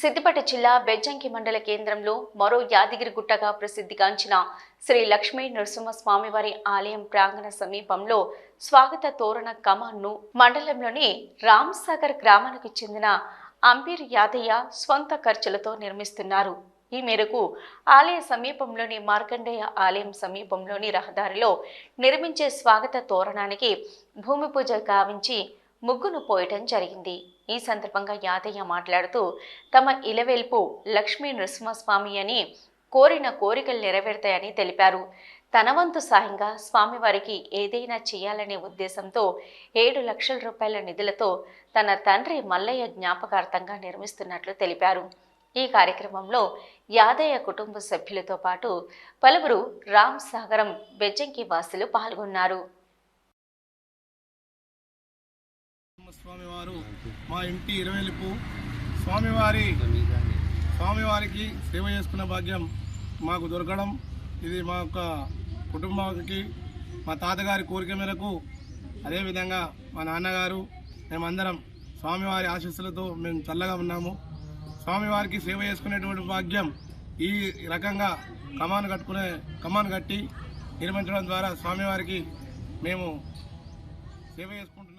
సిద్దిపేట జిల్లా బెజ్జంకి మండల కేంద్రంలో మరో యాదగిరిగుట్టగా ప్రసిద్ధిగాంచిన శ్రీ లక్ష్మీ నరసింహస్వామివారి ఆలయం ప్రాంగణ సమీపంలో స్వాగత తోరణ కమాన్ను మండలంలోని రామ్సాగర్ గ్రామానికి చెందిన అంబీర్ యాదయ్య స్వంత ఖర్చులతో నిర్మిస్తున్నారు. ఈ మేరకు ఆలయ సమీపంలోని మార్కండేయ ఆలయం సమీపంలోని రహదారిలో నిర్మించే స్వాగత తోరణానికి భూమి పూజ గావించి ముగ్గును పోయటం జరిగింది. ఈ సందర్భంగా యాదయ్య మాట్లాడుతూ తమ ఇలవెల్పు లక్ష్మీ నృసింహస్వామి అని కోరిన కోరికలు నెరవేరుతాయని తెలిపారు. తన వంతు సాయంగా స్వామివారికి ఏదైనా చేయాలనే ఉద్దేశంతో ఏడు లక్షల రూపాయల నిధులతో తన తండ్రి మల్లయ్య జ్ఞాపకార్థంగా నిర్మిస్తున్నట్లు తెలిపారు. ఈ కార్యక్రమంలో యాదయ్య కుటుంబ సభ్యులతో పాటు పలువురు రామ్ సాగరం బెజ్జంకి వాసులు పాల్గొన్నారు. స్వామివారు మా ఇంటి ఇరవెలుపు. స్వామివారి స్వామివారికి సేవ చేసుకున్న భాగ్యం మాకు దొరకడం. ఇది మా యొక్క కుటుంబానికి మా తాతగారి కోరిక మేరకు. అదేవిధంగా మా నాన్నగారు మేమందరం స్వామివారి ఆశీస్సులతో మేము చల్లగా ఉన్నాము. స్వామివారికి సేవ చేసుకునేటువంటి భాగ్యం ఈ రకంగా కమాను కట్టుకునే కమాను కట్టి నిర్మించడం ద్వారా స్వామివారికి మేము సేవ చేసుకుంటున్నాం